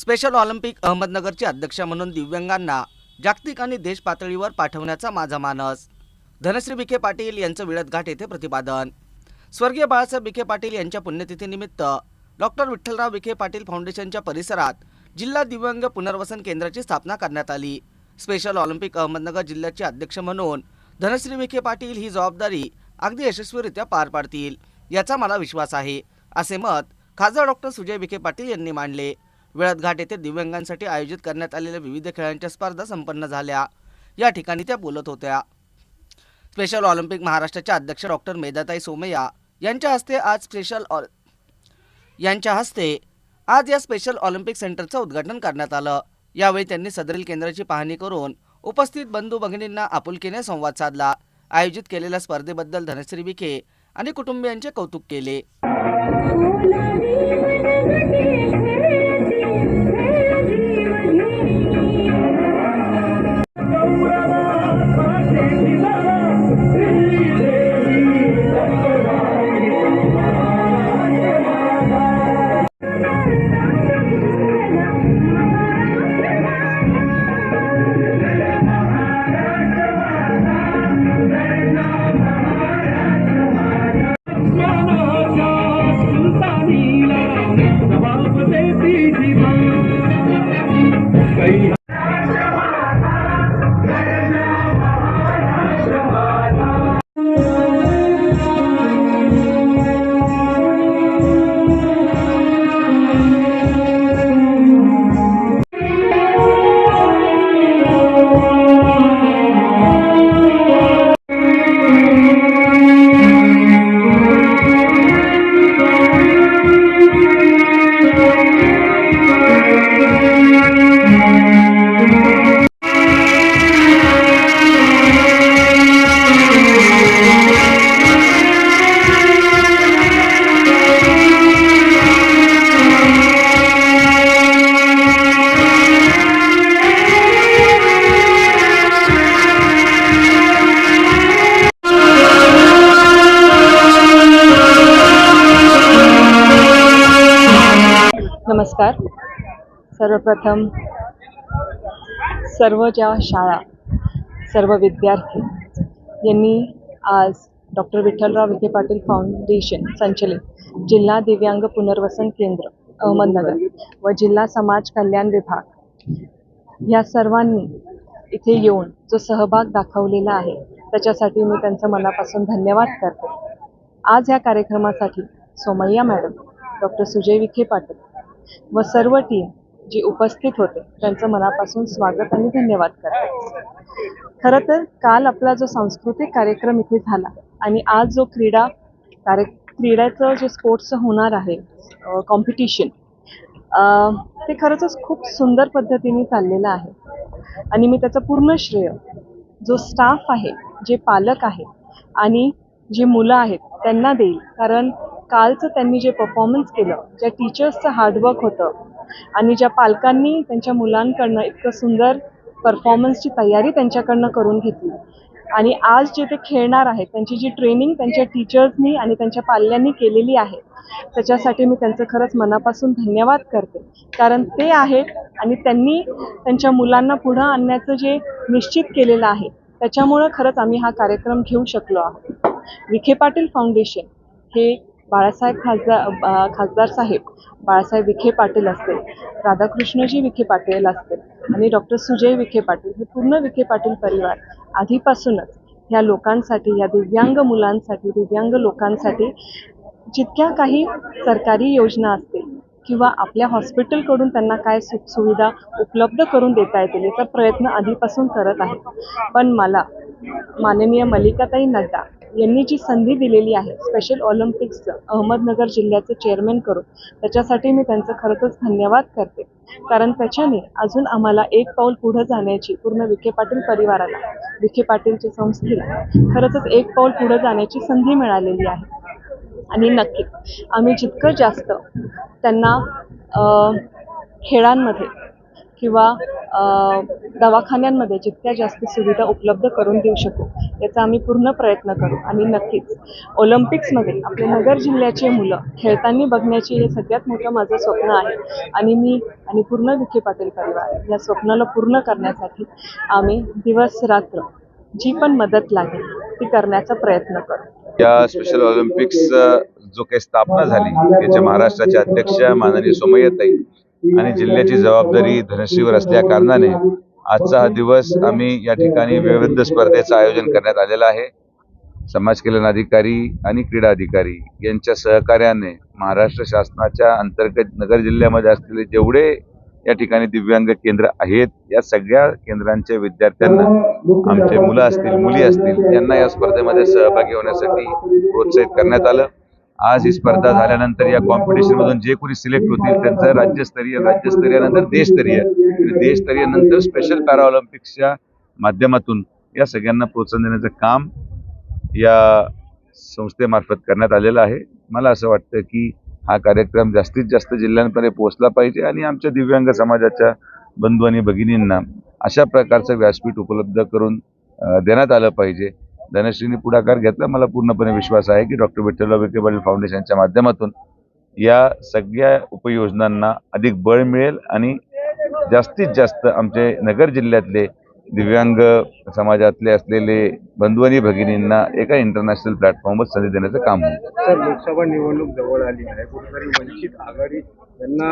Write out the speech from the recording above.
Special Olympic अहमदनगरचे अध्यक्ष म्हणून दिव्यांगांना जागतिक आणि देश पातळीवर पाठवण्याचा माझा मानस. धनश्री विखे पाटील यांचं विळदघाट येथे प्रतिपादन. स्वर्गीय बाळासाहेब विखे पाटील यांच्या पुण्यतिथीनिमित्त डॉक्टर विठ्ठलराव विखे पाटील फाउंडेशनच्या परिसरात जिल्हा दिव्यांग पुनर्वसन केंद्राची स्थापना करण्यात आली. स्पेशल ऑलिम्पिक अहमदनगर जिल्ह्याचे अध्यक्ष म्हणून धनश्री विखे पाटील ही जबाबदारी अगदी यशस्वीरित्या पार पाडतील याचा मला विश्वास आहे असे मत खासदार डॉक्टर सुजय विखे पाटील यांनी मांडले. वेळतघाट येथे दिव्यांगांसाठी आयोजित करण्यात आलेल्या विविध खेळांच्या स्पर्धा संपन्न झाल्या. या ठिकाणी त्या बोलत होत्या. स्पेशल ऑलिम्पिक महाराष्ट्राच्या अध्यक्ष डॉक्टर मेधाताई सोमय्या यांच्या हस्ते आज स्पेशल ऑल यांच्या हस्ते आज या स्पेशल ऑलिम्पिक सेंटरचं उद्घाटन करण्यात आलं. यावेळी त्यांनी सदरील केंद्राची पाहणी करून उपस्थित बंधू भगिनींना आपुलकीने संवाद साधला. आयोजित केलेल्या स्पर्धेबद्दल धनश्री विखे आणि कुटुंबियांचे कौतुक केले? 一起拍 नमस्कार. सर्वप्रथम सर्व ज्या शाळा सर्व विद्यार्थी यांनी आज डॉक्टर विठ्ठलराव विखे पाटील फाउंडेशन संचलित जिल्हा दिव्यांग पुनर्वसन केंद्र अहमदनगर व जिल्हा समाज कल्याण विभाग या सर्वांनी इथे येऊन जो सहभाग दाखवलेला आहे त्याच्यासाठी मी त्यांचं मनापासून धन्यवाद करते. आज या कार्यक्रमासाठी सोमय्या मॅडम डॉक्टर सुजय विखे पाटील व सर्व टीम जी उपस्थित होते त्यांचं मनापासून स्वागत आणि धन्यवाद करते. खरं तर काल आपला जो सांस्कृतिक कार्यक्रम इथे झाला आणि आज जो क्रीडा कार्य क्रीडाचं जे स्पोर्ट्स होणार आहे कॉम्पिटिशन ते खरंच खूप सुंदर पद्धतीने चाललेलं आहे. आणि मी त्याचं पूर्ण श्रेय जो स्टाफ आहे जे पालक आहे आणि जे मुलं आहेत त्यांना देईल. कारण कालचं त्यांनी जे परफॉर्मन्स केलं ज्या टीचर्सचं हार्डवर्क होतं आणि ज्या पालकांनी त्यांच्या मुलांकडनं इतकं सुंदर परफॉर्मन्सची तयारी त्यांच्याकडनं करून घेतली. आणि आज जे ते खेळणार आहेत त्यांची जी ट्रेनिंग त्यांच्या टीचर्सनी आणि त्यांच्या पाल्यांनी केलेली आहे त्याच्यासाठी मी त्यांचं खरंच मनापासून धन्यवाद करते. कारण ते आहेत आणि त्यांनी त्यांच्या मुलांना पुढं आणण्याचं जे निश्चित केलेलं आहे त्याच्यामुळं खरंच आम्ही हा कार्यक्रम घेऊ शकलो आहोत. विखे पाटील फाउंडेशन हे बाळासाहेब खासदार खासदार साहेब बाळासाहेब विखे पाटील असतील राधाकृष्णजी विखे पाटील असतील आणि डॉक्टर सुजय विखे पाटील हे पूर्ण विखे पाटील परिवार आधीपासूनच ह्या लोकांसाठी या दिव्यांग मुलांसाठी दिव्यांग लोकांसाठी जितक्या काही सरकारी योजना असतील किंवा आपल्या हॉस्पिटलकडून त्यांना काय सुखसुविधा उपलब्ध करून देता येतील याचा प्रयत्न आधीपासून करत आहे पण मला माननीय मल्लिकाताई नड्डा यांनी जी संधी दिलेली आहे स्पेशल ऑलिम्पिक्सचं अहमदनगर जिल्ह्याचे चेअरमॅन करून त्याच्यासाठी मी त्यांचं खरंच धन्यवाद करते. कारण त्याच्याने अजून आम्हाला एक पाऊल पुढं जाण्याची पूर्ण विखे पाटील परिवाराला विखे पाटीलच्या संस्थेला खरंच एक पाऊल पुढं जाण्याची संधी मिळालेली आहे. आणि नक्की आम्ही जितकं जास्त त्यांना खेळांमध्ये किंवा दवाखान्यांमध्ये जितक्या जास्त सुविधा उपलब्ध करून देऊ शकू याचा आम्ही पूर्ण प्रयत्न करू. आणि नक्कीच ऑलिम्पिक्समध्ये आपले नगर जिल्ह्याचे मुलं खेळताना बघण्याची हे सगळ्यात मोठं माझं स्वप्न आहे. आणि मी आणि पूर्ण विखे पाटील परिवार या स्वप्नाला पूर्ण करण्यासाठी आम्ही दिवस रात्र जी पण मदत लागेल ती करण्याचा प्रयत्न करू. या स्पेशल ऑलिम्पिक्स जो काही स्थापना झाली त्याच्या महाराष्ट्राचे अध्यक्ष माननीय सोमय्याताई आणि जिल्ह्याची जबाबदारी धनश्रीवर असल्या कारणाने आजचा हा दिवस आम्ही या ठिकाणी विविध स्पर्धेचं आयोजन करण्यात आलेलं आहे. समाज कल्याण अधिकारी आणि क्रीडा अधिकारी यांच्या सहकार्याने महाराष्ट्र शासनाच्या अंतर्गत नगर जिल्ह्यामध्ये असलेले जेवढे या ठिकाणी दिव्यांग केंद्र आहेत या सगळ्या केंद्रांच्या विद्यार्थ्यांना आमचे मुलं असतील मुली असतील यांना या स्पर्धेमध्ये सहभागी होण्यासाठी प्रोत्साहित करण्यात आलं. आज ही स्पर्धा झाल्यानंतर या कॉम्पिटिशन मधून जे कोणी सिलेक्ट होतील त्यांचं राज्यस्तरीय राज्यस्तरीय नंतर देशस्तरीय देशस्तरीय नंतर स्पेशल पॅरा ऑलिम्पिक्सच्या माध्यमातून या सगळ्यांना प्रोत्साहन देण्याचं काम या संस्थेमार्फत करण्यात आलेलं आहे. मला असं वाटतं की हा कार्यक्रम जास्तीत जास्त जिल्ह्यांपर्यंत पोहोचला पाहिजे आणि आमच्या दिव्यांग समाजाच्या बंधू आणि भगिनींना अशा प्रकारचं व्यासपीठ उपलब्ध करून देण्यात आलं पाहिजे. धनश्रीनी पुढाकार घेतला. मला पूर्णपणे विश्वास आहे की डॉक्टर विठ्ठलराव विखे पाटील फाउंडेशनच्या माध्यमातून या सगळ्या उपयोजनांना अधिक बळ मिळेल आणि जास्तीत जास्त आमचे नगर जिल्ह्यातले दिव्यांग समाजातले असलेले बंधू आणि भगिनींना एका इंटरनॅशनल प्लॅटफॉर्मवर संधी देण्याचं काम होईल. सर लोकसभा निवडणूक जवळ आली आहे. कुठेतरी वंचित आघाडी त्यांना